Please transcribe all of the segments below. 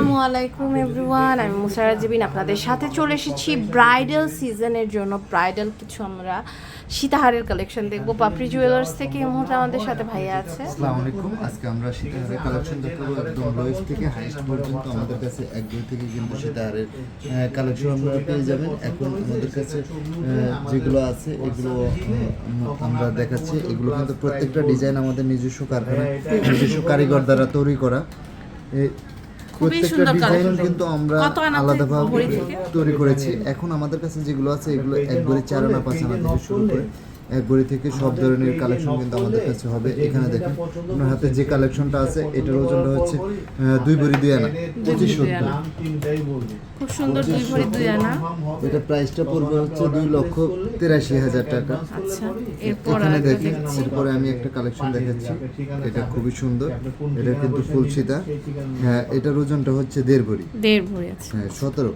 আসসালামু আলাইকুম এভরিওয়ান আমি মুসারা জিবিন আপনাদের সাথে চলে এসেছি ব্রাইডাল সিজনের জন্য। ব্রাইডাল কিছু আমরা সীতাহারের কালেকশন দেখব, পাপড়ি জুয়েলার্স থেকে এই মুহূর্তে আমাদের সাথে ভাইয়া আছে। আসসালামু আলাইকুম। আজকে আমরা সীতাহারের কালেকশন দেখাবো। একদম লোয়েস্ট থেকে হাইস্ট পর্যন্ত আমাদের কাছে এক, দুই থেকে কিন্তু সীতাহারের কালেকশন আপনারা পেয়ে যাবেন। এখন আমাদের কাছে যেগুলো আছে, এগুলো আমরা দেখাচ্ছি। এগুলো কিন্তু প্রত্যেকটা ডিজাইন আমাদের নিজস্ব কারখানা নিজস্ব কারিগর দ্বারা তৈরি করা। প্রত্যেকটা সুন্দর ডিজাইন কিন্তু আমরা? আলাদাভাবে তৈরি করেছি এখন আমাদের কাছে যেগুলো আছে এগুলো একবারে চার আনা পাঁচ আনা থেকে শুরু করে একবারে থেকে সব ধরনের কালেকশন কিন্তু আমাদের কাছে হবে। এখানে দেখেন আপনার হাতে যে কালেকশনটা আছে এটার ওজনটা হচ্ছে দুই ভরি দুই আনা পঁচিশ সত্তর। খুব সুন্দর দুই ভরি দুই আনা। এটা প্রাইসটা পড়বে হচ্ছে দুই লক্ষ তিরাশি হাজার টাকা। আচ্ছা এখানে দেখেন এরপরে আমি একটা কালেকশন দেখাচ্ছি। এটা খুবই সুন্দর। এটা কিন্তু ফুলসিতা হ্যাঁ এটার ওজনটা হচ্ছে দেড় ভরি। দেড় ভরি হ্যাঁ সতেরো।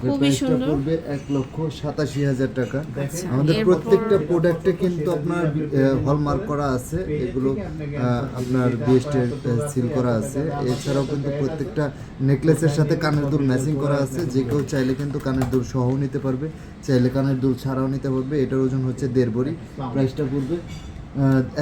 খুবই সুন্দর। পড়বে এক লক্ষ সাতাশি হাজার টাকা। আচ্ছা, আমাদের প্রত্যেকটা প্রোডাক্টে কিন্তু আপনার হলমার্ক করা আছে। এগুলো আপনার বিএসটের সিল করা আছে। এছাড়াও কিন্তু প্রত্যেকটা নেকলেসের সাথে কানের দুল ম্যাচিং করা আছে। যে কেউ চাইলে কিন্তু কানের দুল সহও নিতে পারবে চাইলে কানের দুল ছাড়াও নিতে পারবে। এটার ওজন হচ্ছে দেড় ভরি প্রাইসটা পড়বে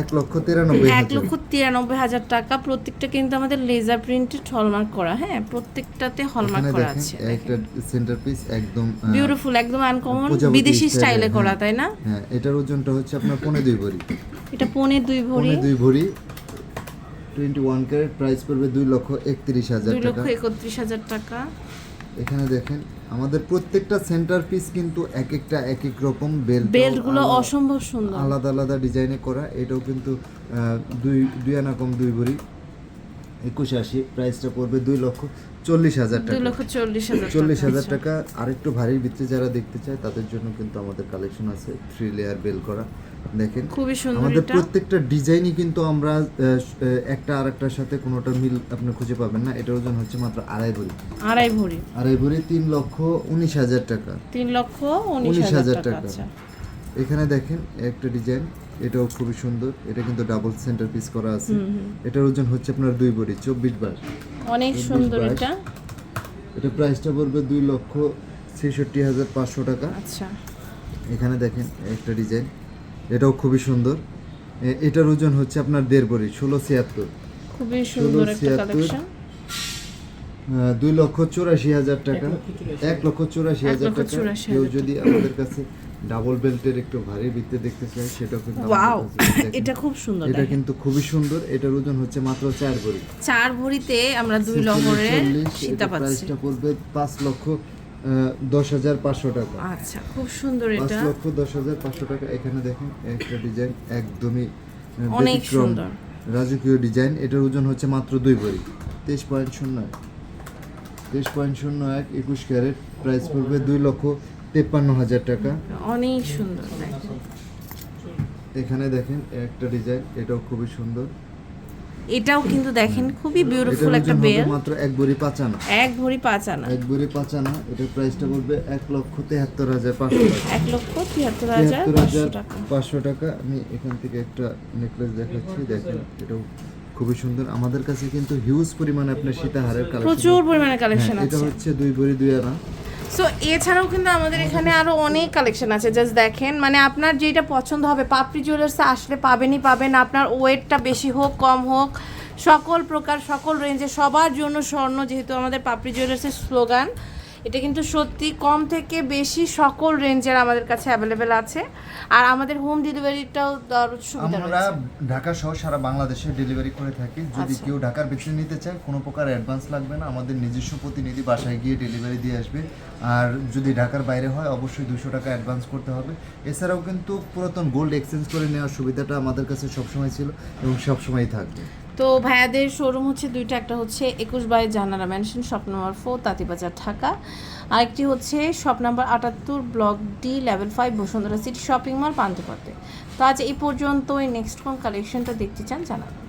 এক লক্ষ তিরানব্বই এক লক্ষ তিরানব্বই হাজার টাকা। প্রত্যেকটা কিন্তু আমাদের লেজার প্রিন্টেড হলমার্ক করা হ্যাঁ? প্রত্যেকটাতে হলমার্ক করা আছে একটা সেন্টার পিস একদম বিউটিফুল একদম আনকমন বিদেশি স্টাইলে করা হ্যাঁ। তাই না? হ্যাঁ এটার ওজনটা হচ্ছে আপনার পনে দুই ভরি। এটা পনে দুই ভরি। দুই ভরি। টোয়েন্টি ওয়ান ক্যারেট প্রাইস পড়বে দুই লক্ষ একত্রিশ হাজার দুই লক্ষ একত্রিশ হাজার টাকা। এখানে দেখেন আমাদের প্রত্যেকটা সেন্টার পিস কিন্তু এক একটা এক এক রকম বেল্ট বেল্টগুলো অসম্ভব সুন্দর। আলাদা আলাদা ডিজাইনে করা। এটাও কিন্তু আহ, দুই দুই আনা কম দুই ভরি। একুশ আশি প্রাইসটা পড়বে দুই লক্ষ চল্লিশ হাজার টাকা। চল্লিশ হাজার টাকা, আচ্ছা। টাকা আরেকটু ভারীর ভিতরে যারা দেখতে চায় তাদের জন্য কিন্তু আমাদের কালেকশন আছে থ্রি লেয়ার বেল করা। দেখেন খুবই সুন্দর আমাদের প্রত্যেকটা ডিজাইনই কিন্তু আমরা একটা আরেকটার সাথে কোনোটা মিল আপনি খুঁজে পাবেন না। এটার ওজন হচ্ছে মাত্র আড়াই ভরি। আড়াই ভরি। আড়াই ভরি তিন লক্ষ উনিশ হাজার টাকা। তিন লক্ষ উনিশ হাজার টাকা। আচ্ছা। এখানে দেখেন একটা ডিজাইন এটাও খুবই সুন্দর। এটা কিন্তু ডাবল সেন্টার পিস করা আছে। এটার ওজন হচ্ছে আপনার দুই ভরি চব্বিশ বার। অনেক সুন্দর এটা। এটা প্রাইসটা পড়বে দুই লক্ষ ছেষট্টি হাজার পাঁচশো টাকা। আচ্ছা। এখানে দেখেন একটা ডিজাইন। এটাও খুবই সুন্দর। এটার ওজন হচ্ছে আপনার দেড় ভরি ষোলো ছিয়াত্তর। খুবই সুন্দর একটা ছিয়াত্তর। কালেকশন দুই লক্ষ চুরাশি হাজার টাকা। এক লক্ষ চুরাশি হাজার টাকা। কেউ যদি আমাদের কাছে ডাবল বেল্টের একটু ভারী দেখতে সেটাও কিন্তু ওয়াও এটা খুব সুন্দর এটা কিন্তু খুবই সুন্দর এটার ওজন হচ্ছে মাত্র ভরি। ভরিতে আমরা দুই লহরে চল্লিশ, সীতা পাচ্ছি। প্রাইসটা পড়বে লক্ষ দশ হাজার পাঁচশো টাকা। আচ্ছা খুব সুন্দর পাঁচ লক্ষ দশ হাজার পাঁচশো টাকা এখানে দেখেন একটা ডিজাইন একদমই অনেক সুন্দর। রাজকীয় ডিজাইন এটার ওজন হচ্ছে মাত্র দুই ভরি। তেইশ পয়েন্ট শূন্য এক তেইশ পয়েন্ট শূন্য এক একুশ ক্যারেট প্রাইস পড়বে দুই লক্ষ তেপ্পান্ন হাজার টাকা। অনেক সুন্দর। এখানে দেখেন একটা ডিজাইন এটাও খুবই সুন্দর। এটাও কিন্তু দেখেন খুবই বিউটিফুল একটা বেল। মাত্র এক ভরি পাঁচ আনা এক ভরি পাঁচ আনা এক ভরি পাঁচ আনা এটার প্রাইসটা পড়বে এক লক্ষ তেহাত্তর হাজার পাঁচশো এক লক্ষ তিয়াত্তর হাজার পাঁচশো টাকা। আমি এখান থেকে একটা নেকলেস দেখাচ্ছি দেখেন এটাও খুবই সুন্দর। আমাদের কাছে কিন্তু হিউজ পরিমাণে আপনার সীতাহারের কালেকশন প্রচুর পরিমাণে কালেকশন এটা হচ্ছে দুই ভরি দুই আনা। সো এছাড়াও কিন্তু আমাদের এখানে আরও অনেক কালেকশন আছে জাস্ট দেখেন। মানে আপনার যেটা পছন্দ হবে, পাপড়ি জুয়েলার্সে আসলে পাবেনই পাবেন। আপনার ওয়েটটা বেশি হোক, কম হোক, সকল প্রকার, সকল রেঞ্জে সবার জন্য স্বর্ণ যেহেতু আমাদের পাপড়ি জুয়েলার্সের স্লোগান এটা কিন্তু সত্যি কম থেকে বেশি সকল রেঞ্জের আমাদের কাছে অ্যাভেলেবেল আছে। আর আমাদের হোম ডেলিভারিটাও সুবিধা আমরা ঢাকা সহ সারা বাংলাদেশে ডেলিভারি করে থাকি। যদি আচ্ছা। কেউ ঢাকার ভিতরে নিতে চায় কোনো প্রকার অ্যাডভান্স লাগবে না। আমাদের নিজস্ব প্রতিনিধি বাসায় গিয়ে ডেলিভারি দিয়ে আসবে। আর যদি ঢাকার বাইরে হয় অবশ্যই দুশো টাকা অ্যাডভান্স করতে হবে। এছাড়াও কিন্তু পুরাতন গোল্ড এক্সচেঞ্জ করে নেওয়ার সুবিধাটা আমাদের কাছে সবসময় ছিল এবং সবসময়ই থাকবে। তো ভাইয়াদের শোরুম হচ্ছে দুইটা, একটা হচ্ছে একুশ by Jahanara mansion shop number four Tantibazar, Dhaka. আরেকটি হচ্ছে শপ নাম্বার আটাত্তর block D level five Bashundhara city shopping mall পান্তিপথে তো আজ এই পর্যন্ত এই নেক্সট কোন কালেকশনটা দেখতে চান জানাবেন।